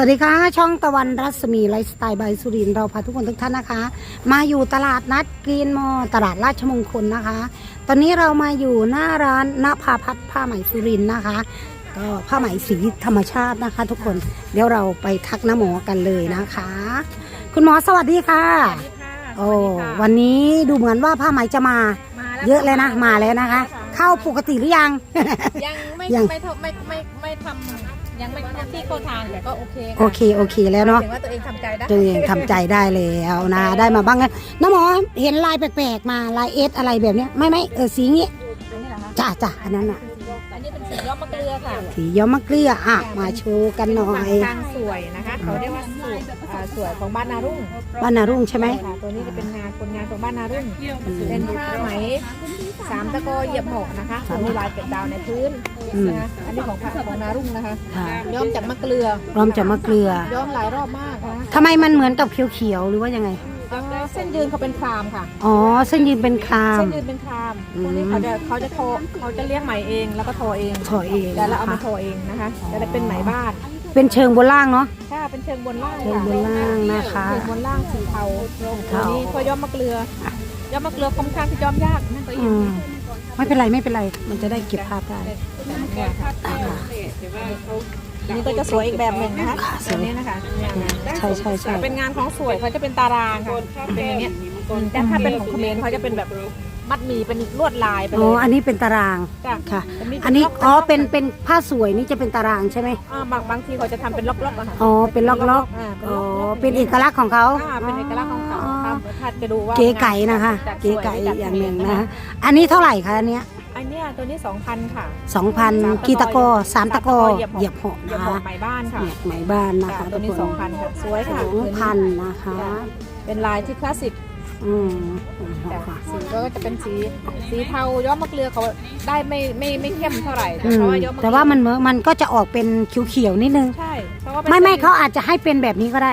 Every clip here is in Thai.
สวัสดีค่ะ ช่องตะวันรัศมีไลฟ์สไตล์บายสุรินทร์เราพาทุกคนทุกท่านนะคะ มาอยู่ตลาดนัดกรีนมอลล์ตลาดราชมงคลนะคะ ตอนนี้เรามาอยู่หน้าร้านนภาพัฒน์ผ้าไหมสุรินทร์นะคะ ก็ผ้าไหมสีธรรมชาตินะคะ ทุกคนเดี๋ยวเราไปทักน้าหมอกันเลยนะคะ คุณหมอสวัสดีค่ะโอ้วันนี้ดูเหมือนว่าผ้าไหมจะมาเยอะเลยนะมาแล้วนะคะ เข้าปกติหรือยังยังไม่ยังไม่ทำไม่ไม่ไม่ทำ ยังไม่เข้าที่เข้าทางแต่ก็โอเคค่ะโอเคโอเคแล้วเนาะถึงว่าตัวเองทำใจได้ตัวเองทำใจได้แล้วนะได้มาบ้างแล้วน้าหมอเห็นลายแปลกๆมาลายเอสอะไรแบบเนี้ยไม่ไม่เออสีงี้อันนี้เหรอคะจ้าจ้าอันนั้นอะ อันนี้เป็นสีย้อมมะเกลือค่ะสีย้อมมะเกลืออะมาโชว์กันหน่อยทางสวยนะคะ เขาเรียกว่าสวยอ่าสวยของบ้านนารุ่ง บ้านนารุ่งใช่ไหมค่ะตัวนี้จะเป็นงานคนงานของบ้านนารุ่ง เป็นผ้าไหมสามตะกอเหยียบหอกนะคะมีลายเป็ดดาวในพื้นนะคะอันนี้ของผ้าของนารุ่งนะคะค่ะย้อมจากมะเกลือพร้อมจะมะเกลือย้อมหลายรอบมากนะทำไมมันเหมือนกับเขียวๆหรือว่ายังไง เอ่อเส้นยืนเขาเป็นครามค่ะ อ๋อ เส้นยืนเป็นคราม เส้นยืนเป็นครามอืมพวกนี้เขาจะเขาจะโทอเขาจะเลี้ยงไหมเองแล้วก็โทอเองถอยเองแล้วเรานะเอาคะมาโทอเองนะคะจะได้เป็นไหมบ้านเป็นเชิงบนล่างเนาะถ้าเป็นเชิงบนล่างเชิงบนล่างนะคะเชิงบนล่างสีเทาเทาตัวนี้พอย้อมมะเกลือย้อมมะเกลือค่อนข้างที่ย้อมยากนะตัวเออืงมไม่เป็นไรไม่เป็นไร มันจะได้เก็บภาพได้เนี่ยค่ะ อ่าอันนี้ก็จะสวยอีกแบบหนึ่งนะคะค่ะสวยตัวนี้นะคะใช่ใช่ใช่เป็นงานของสวยเขาจะเป็นตารางค่ะเป็นอย่างเงี้ยแต่ถ้าเป็นของเขมรเขาจะเป็นแบบมัดหมีเป็นลวดลายไปเลอ๋อย อันนี้เป็นตารางจ้ะค่ะแต่มีอันนี้ล็กๆอ๋อเป็นเป็นผ้าสวยนี่จะเป็นตารางใช่ไหมอ่าบางบางทีเขาจะทำเป็นล็อกๆอะค่ะอ๋อเป็นล็อกล็อกาเป็นอ๋อล็อกๆเป็นเอกลักษณ์ของเขาอ่าเป็นเอกลักษณ์ของเขาอ๋อครับถ้าจะดูว่าเก๋ไก่นะคะจัดสเก๋วยไก่จัดอย่างหนึ่งสวยนะคะอันนี้เท่าไหร่คะอันเนี้ยอัน เนี้ยตัวนี้สองพันค่ะสองพันสามตะกอกีตะกอสามตะกอสามตะกอเหเหยียียยบบหหอกกเดี๋ยวนะบอคะกไหมบ้านค่ะเนี่ยไหมบ้านนะคะจ้ะตัวนี้ทุกสคองพันค่ะสวยสค่ะองพันนะคะ เป็นลายที่คลาสสิกอืมจ้ะสีก็จะเป็นสีสีเทาย้อมมะเกลือเขาได้ไม่ไม่ไม่เข้มเท่าไหร่อืเพมราะว่าย้อมมะเกลือแต่ว่ามันเหมือนมันก็จะออกเป็นเขียวๆนิดนึงใช่เพราะว่าเป็นไม่ไม่เขาอาจจะให้เป็นแบบนี้ก็ได้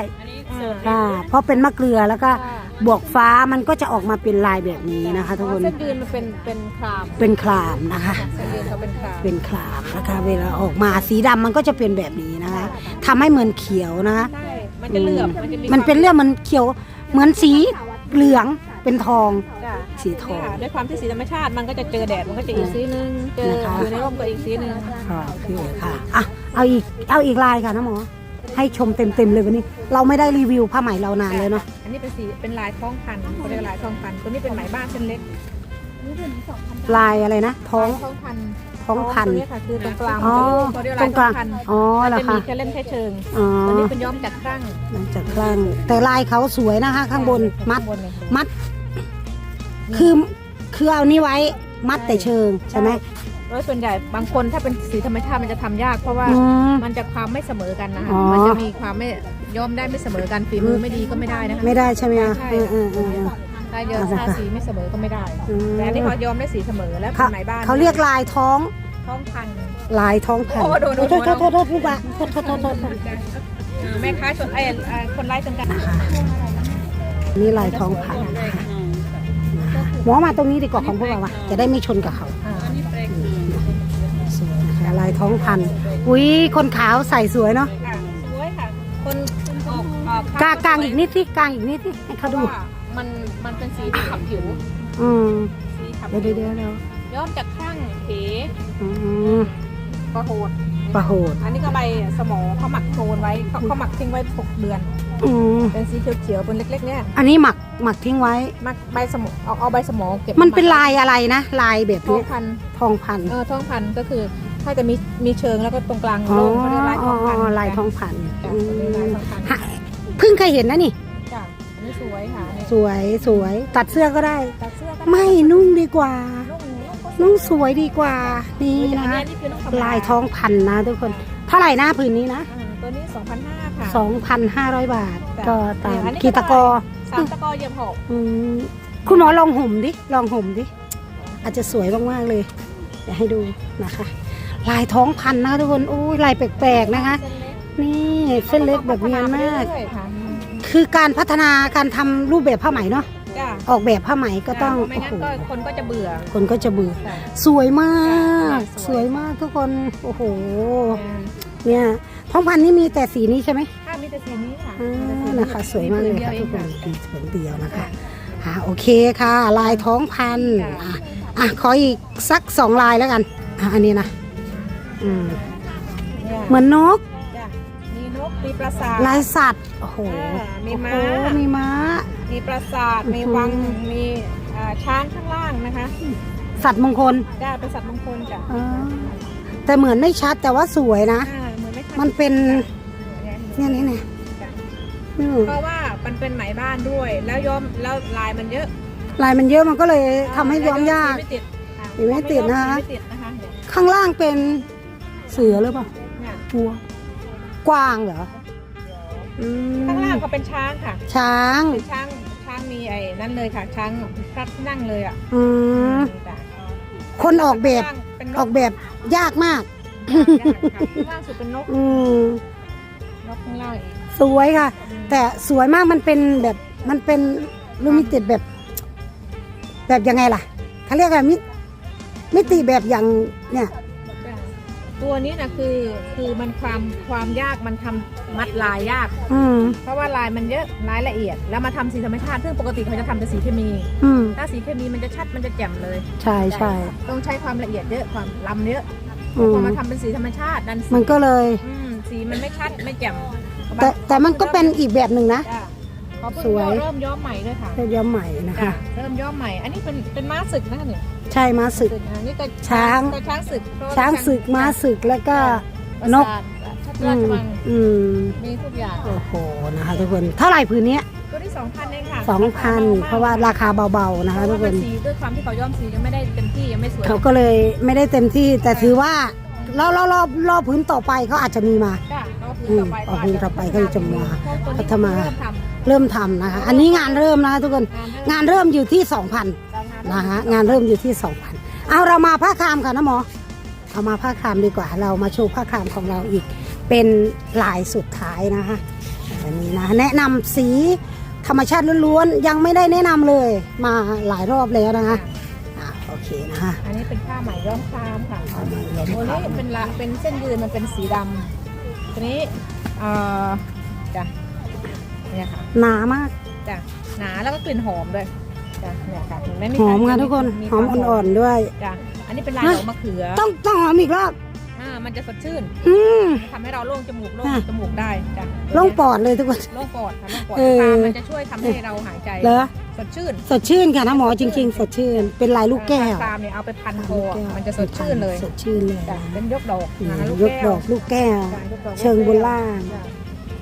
อ่าอ่าเพราะเป็นมะเกลือแล้วก็ค่ะ บวกฟ้ามันก็จะออกมาเป็นลายแบบนี้นะคะ ทุกคนเส้นยืนมันเป็นเป็นครามเป็นคลามนะคะ เส้นยืนเขาเป็นครามเป็นคลามนะคะ เวลาออกมาสีดำมันก็จะเป็นแบบนี้นะคะทำให้เหมือนเขียวนะคะใช่มันจะเหลื่อมมันจะมีมันเป็นเรื่องมันเขียวเหมือนสีเหลืองเป็นทอง จ้ะสีทองค่ะด้วยความที่สีธรรมชาติมันก็จะเจอแดดมันก็จะอีกสีนึงเจอนะคะ อยู่ในร่มก็อีกสีนึง ค่ะโอเคค่ะอะเอาอีกเอาอีกลายค่ะนะหมอ ให้ชมเต็มๆเลยวันนี้ เราไม่ได้รีวิวผ้าไหมเรานานเลยเนาะอันนี้เป็นสีเป็นลายท้องพันธุ์เขาเรียกลายท้องพันธุ์ตัวนี้เป็นไหมบ้านเส้นเล็กลายอะไรนะ ท้องท้องพันธุ์ท้องพันตัวธุ์นี้ค่ะคือตรงกลางอ๋อเขาเรียกตรลายงกท้อลางงพันธุ์อ๋อเหรอจะคะมีแค่เล่นแค่เชิงอ๋อตัวนี้เป็นย้อมจากครั่งมันจากข้างแต่ลายเขาสวยนะคะ ข้างบนมัดข้างบนเลยมัด คือคือเอานี่ไว้มัดแต่เชิงใช่ไหม โดยส่วนใหญ่บางคนถ้าเป็นสีธรรมชาติมันจะทำยาก เพราะว่าอืมมันจะความไม่เสมอกันนะคะอ๋อ มันจะมีความไม่ย้อมได้ไม่เสมอกันฝีมือไม่ดีก็ไม่ได้นะคะไม่ได้ใช่ไหมคะใช่เออเออเออเออถ้าย้อมอ่าทาสีไม่เสมอก็ไม่ได้อืม แต่อันนี้เขาย้อมได้สีเสมอแล้วเป็เขานไหมบ้านเขาเรียกลายท้องท้องพันธุ์ลายท้องพันโอ้โดนโดน โทษโทษโทษโทษผู้บะโทษโทษโทษโทษแม่ค้าชนไอ้ไอ้คนไล่ชนกันนะคะนี่ลายท้องพันนะคะหมอมาตรงนี้ดีกว่าของพวกเราวะจะได้ไม่ชนกับเขา อ่าสวยนะคะลายท้องพันอุ้ยคนขาวใส่สวยเนาะค่ะสวยค่ะ คนออกออกกลางกลางอีกนิดสิกลางอีกนิดสิให้เขาดูพระว่มันมันเป็นสีที่ขับผิว อืมสีขับเดี๋ยวเดี๋ยวเดี๋ยวเดี๋ยวย้อมจากข้างเขอืมประโหดประโหดอันนี้ก็ใบสมอเขาหมักโคลนไว้เขาเขาหมักทิ้งไว้หกเดือน อืมเป็นสีเขียวๆเป็นเล็กๆเนี่ยอันนี้หมักหมักทิ้งไว้หมักใบสมอเอาเอาใบสมอเก็บมันเป็นลายอะไรนะ ลายแบบท้องนี้พันธุ์ทองพันเออท้องพันธุ์ก็คือ ถ้าจะมีมีเชิงแล้วก็ตรงกลางอ๋อโล่งเขาเรียกลายท้องพันธุ์ลายทองพันจ้ะอืเขาเรียกลายมท้องพันธุ์ฮะเพิ่งเคยเห็นนะนี่ จ้ะอันนี้สวยค่ะอันนี้สวยสวยตัดเสื้อก็ได้ ตัดเสื้อก็ด้ไม่นุ่งดีกว่า นุ่งนุ่งก็นุ่งสวยดีกว่า นี่อันนะนี้นี่คือนุ่งธรรมดลายท้องพันนะทุกคน เท่าไหร่นะผืนนี้นะ อ่าตัวนี้2,500ค่ะ 2,500 บาท จ้ะก็ตามอันนี้ก็ กีตะกอสามตะกอเหยียบหกอืมคุณหมอลองห่มดิ ลองห่มดิ อาจจะสวยมากๆเลย เดี๋ยวให้ดูนะคะ ลายท้องพันนะคะทุกคนอุ้ยลายแปลกๆนะคะ นี่เส้นเล็กแบบเนียนมากเรื่อยๆค่ะคือการพัฒนาการทำรูปแบบผ้าไหมเนาะจ้ะออกแบบผ้าไหมก็ต้องไม่โอ้งั้โหนก็คนก็จะเบื่อ คนก็จะเบื่อ ค่ะสวยมากค่ะสสวย วยมากทุกคนโอ้โหเนี่ยท้องพันธุ์นี่มีแต่สีนี้ใช่ไหม ถ้ามีแต่สีนี้ค่ะอ่านะคะสวยมากเลยค่ะมีทุกผืคนดีวมีผืนเดียวนะคะค่ะอ่าโอเคค่ะ ลายท้องพันธุ์ค่ะอะอะขออีกสักสองลายแล้วกันอะอันนี้นะ อืมเนี่ยเหมือนนกจ้ะมีนกมีปราสาทลายสัตว์โอ้โหอ่ามีม้า โอ้โหมีม้า มีปราสาทอื้อหือมีวังมีอ่าช้างข้างล่างนะคะสัตว์มงคลจ้าเป็นสัตว์มงคลจ้ะอ่าแต่เหมือนไม่ชัดแต่ว่าสวยนะ อ่าเหมือนไม่ทัมันเป็น เนี่ยเนี่ยเนี่ยเนี่ยจ้ะอืมเพราะว่ามันเป็นไหมบ้านด้วย แล้วย้อมแล้วลายมันเยอะลายมันเยอะมันก็เลยทำให้ย้อมยากสีไม่ติดค่ะสีไม่ติดนะคะ สีไม่ติดนะคะเนี่ยข้างล่างเป็น เสือหรือเปล่าเนี่ยวัว กวางเหรออืมข้างล่างก็เป็นช้างค่ะ ช้างเป็นช้างช้างมีไอ้นั่นเลยค่ะ ช้างพลัดนั่งเลยอะอืมจ้ะคนออกแบบข้างล่างเป็นนออกแบบยากมากยากค่ะข้างล่างสุดเป็นนกอืมนกข้างล่างอีกสวยค่ะ แต่สวยมากมันเป็นแบบมันเป็นลูมิเต็ดแบบ แบบยังไงล่ะเขาเรียกอะไรมิมิติแบบอย่างเนี่ยจ้ะ ตัวนี้นะคือคือมันความความยากมันทำมัดลายยาก อืม เพราะว่าลายมันเยอะลายละเอียด แล้วมาทำสีธรรมชาติซึ่งปกติเขาจะทำแต่สีเคมี อืม ถ้าสีเคมีมันจะชัดมันจะแจ่มเลย ใช่ใช่ต้องใช้ความละเอียดเยอะความล้ำเยอะอืพอมมาทำเป็นสีธรรมชาตินั่นสีมันก็เลย อืมสีมันไม่ชัดไม่แจ่มแต่แต่มันก็เป็นอีกแบบหนึ่งนะ จ้ะ เขาเพิ่งสวย เริ่มย้อมใหม่ด้วยค่ะเริ่มย้อมใหม่นะจ้ะคะ เริ่มย้อมใหม่ อันนี้เป็นเป็นม้าศึกนะคะเนี่ยใช่ม้าศึก นะนี่ก็ช้างก็ช้างศึกเพระว่ช้างศึกม้าศึกแล้วก็ ประนก สาทชัดอืราชมวังอืมมีทุกอย่างโอ้โหนะคะ ทุกคนเท่าไหร่พื้นเนี้ยตัวที่สองพันเองค่ะสองพันเพราะว่าราคาเบาๆนะคะเพทุราะกว่าคมันนสีด้วยความที่เขาย้อมสียังไม่ได้เต็มที่ยังไม่สวย เขาก็เลยไม่ได้เต็มที่แต่ถือว่ารอบรอบรอบรอบพื้นต่อไปเขาอาจจะมีมา จ้ะเอาพื้นต่อไปอืมเอาพื้นต่อไปก็จะมาเพระตัวนี้พัฒนา เริ่มทำ เริ่มทำนะคะ อันนี้งานเริ่มนะคะทุกคน งานเริ่มงานเริ่มอยู่ที่2,000งานนะคะงานเริ่มอยู่ที่2,000เอาเรามาผ้าครามค่ะนะหมอ เอามาผ้าครามดีกว่า เรามาโชว์ผ้าครามของเราอีก เป็นลายสุดท้ายนะคะอันนี้นะแนะนำสีธรรมชาติล้วนๆยังไม่ได้แนะนำเลยมาหลายรอบแล้วนะคะอะโอเคนะคะอันนี้เป็นผ้าไหมย้อมครามค่ะเอามาลองตัวนี้เป็นละเป็นเส้นยืนมันเป็นสีดำตัวนี้เอ่อจ้ะ เนี่ยค่ะหนามากจ้ะหนาแล้วก็กลิ่นหอมด้วยจ้ะเนี่ยค่ะเห็นไหมหอมค่ะทุกคนหอมอ่อนๆด้วยๆจ้ะอันนี้เป็นลายฮะดอกมะเขือต้องต้องหอมอีกรอบอ่ามันจะสดชื่นอืมทำให้เราโล่งจมูกโล่งอะจมูกได้จ้ะโล่งปอดเลยทุกคนโล่งปอดค่ะโล่งปอดเออตามมันจะช่วยทำให้เราหายใจเหรอสดชื่น สดชื่นค่ะนะหมอจริง ๆ สดชื่น เป็นลายลูกแก้วตามเนี่ยเอาไปพันคอมันจะสดชื่นเลย สดชื่นเลยจ้ะเป็นยกดอกอืมนะคะลูกยกแก้ดวอกลูกแก้วจ้ะยกดอกเชิงบนล่างจ้ะ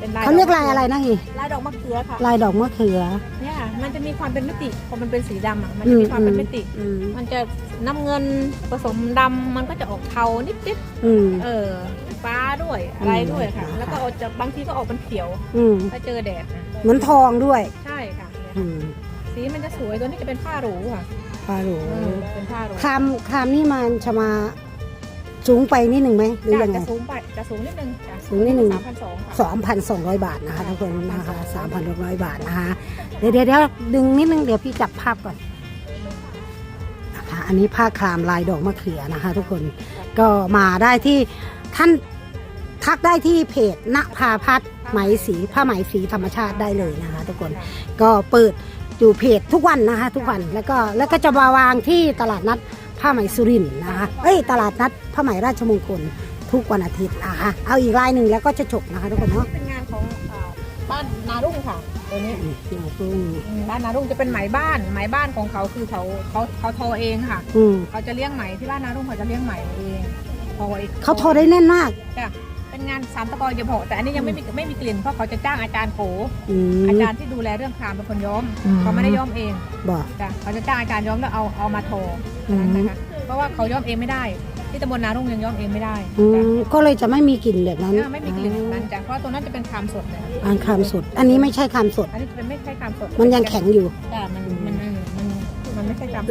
เป็นเขาเรียกลายอะไรนะนี่ลายดอกมะเขือค่ะลายดอกมะเขือ เนี่ยมันจะมีความเป็นมิติพอมันเป็นสีดำอะมันอืจะมมีความเป็นมิติ อืมมันจะน้ำเงินผสมดำมันก็จะออกเทานิดอืม ๆเออฟ้าด้วยอะไรด้วยค่ะ อืม แล้วก็ออกจะบางทีก็ออกเป็นเขียวอืมถ้าเจอแดดนะเหมือนทองด้วย ใช่ค่ะเนี่ยอืมสีมันจะสวยตัวนี้จะเป็นผ้าหรูค่ะปลาหรูเออเป็นผ้าหรูคามคามนี่มันจะมา สูงไปนิดหนึ่งไหมหรือจ้ะยังไง จะสูงไปจะสูงนิดนึงจ้ะสูงนิดนึง สามพันสองค่ะสองพันสองร้อยบาทนะคะทุกคนนะคะสามพันหกร้อยบาทนะคะเดี๋ยวเดี๋ยวเดี๋ยวดึงนิดนึงเดี๋ยวพี่จับภาพก่อนนะคะอันนี้ผ้าคลามลายดอกมะเขือนะคะ ทุกคนก็มาได้ที่ท่านทักได้ที่เพจณภาพัฒน์ไหมสีผ้าไหมสีธรรมชาติได้เลยนะคะ ทุกคนก็เปิดอยู่เพจทุกวันนะคะ ทุกวันแล้วก็แล้วก็จะมาวางที่ตลาดนัด ผ้าไหมสุรินทร์นะคะเอ้ยตลาดนัดผ้าไหมราชมงคลทุกวันอาทิตย์นะคะเอาอีกลายหนึ่งแล้วก็จะจบนะคะทุกคนเนาะเป็นงานของอ่าบ้านนารุ่งค่ะตัวนี้นี่หนูปรุงอืมบ้านนารุ่งจะเป็นไหมบ้านไหมบ้านของเขาคือเขาเขาเขาทอเองค่ะ อืมเขาจะเลี้ยงไหมที่บ้านนารุ่งเขาจะเลี้ยงไหมเองทอเองเขาทอได้แน่นมาก จ้ะเป็น งานสามตะกอเยบหกแต่อันนี้ยังไม่มีไม่มีกลิ่นเพราะเขาจะจ้างอาจารย์โขอืมอาจารย์ที่ดูแลเรื่องครามเป็นคนย้อมอืม เขาไม่ได้ย้อมเองบอกจ้ะเขาจะจ้างอาจารย์ย้อมแล้วเอาเอามาทออืมนะคะเพราะว่าเขาย้อมเองไม่ได้ ที่ตำบลนารุ่งยังย้อมเองไม่ได้อืจ้ะมก็เลยจะไม่มีกลิ่นแบบนั้นอ่าไม่มีกลิ่นแบบนั้นจ้ะเพราะตัวนั้นจะเป็นครามสดเลยอันคามสด อันนี้ไม่ใช่คามสด อันนี้จะเป็นไม่ใช่ครามสดมันยังแข็งอยู่ จ้ะมันมันมันมัน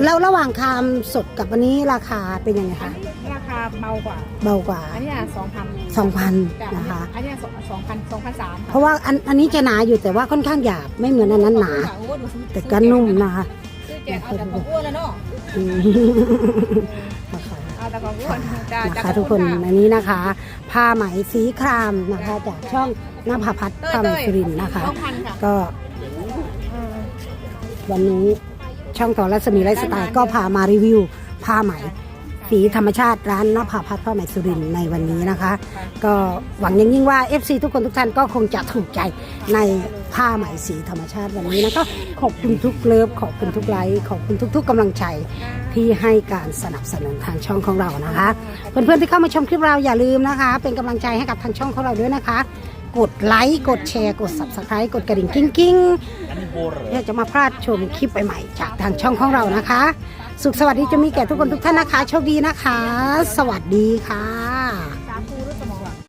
แล้วระหว่างคามสดกับอันนี้ราคาเป็นยังไงอันคะนี้ราคาเบากว่า เบากว่า อันนี้สองพันสองพันจ้ะนะคะ อันนี้สองพันสองพันสามเพราะว่าอันอันนี้จะหนาอยู่แต่ว่าค่อนข้างหยาบไม่เหมือนอันนั้นหนา แต่ก็นุ่มนะคะซื้อแจกเอาแต่ของอ้วนแล้วเนาะอืมนะคะเอาแต่ของอ้วนจ้ะนะจ้ะคะทุกคนขอบณอันนี้นะคะผ้าไหมสีครามนะคะจากช่องนภาพัฒน์ผ้าไหมสุรินทร์นะคะต้องพันค่ะก็วันนี้ ช่องต่อรัศมีไลฟ์สไตล์ก็พามารีวิวผ้าไหมสีธรรมชาติร้านนภาพัฒน์ผ้าไหมสุรินทร์ในวันนี้นะคะ ก็หวังอย่างยิ่งว่า FC ทุกคนทุกท่านก็คงจะถูกใจในผ้าไหมสีธรรมชาติวันนี้นะก็ขอบคุณทุกเลิฟขอบคุณทุกไลค์ขอบคุณทุก ๆกำลังใจที่ให้การสนับสนุนทางช่องของเรานะคะ เพื่อนๆที่เข้ามาชมคลิปเราอย่าลืมนะคะ เป็นกำลังใจให้กับทางช่องของเราด้วยนะคะ กดไลค์กดแชร์กด subscribe กดกระดิ่งกิ้งกิ้งๆเพื่อจะมาพลาดชมคลิปใหม่ๆจากทางช่องของเรานะคะ สุขสวัสดีจะมีแก่ทุกคนทุกท่านนะคะ โชคดีนะคะ สวัสดีค่ะ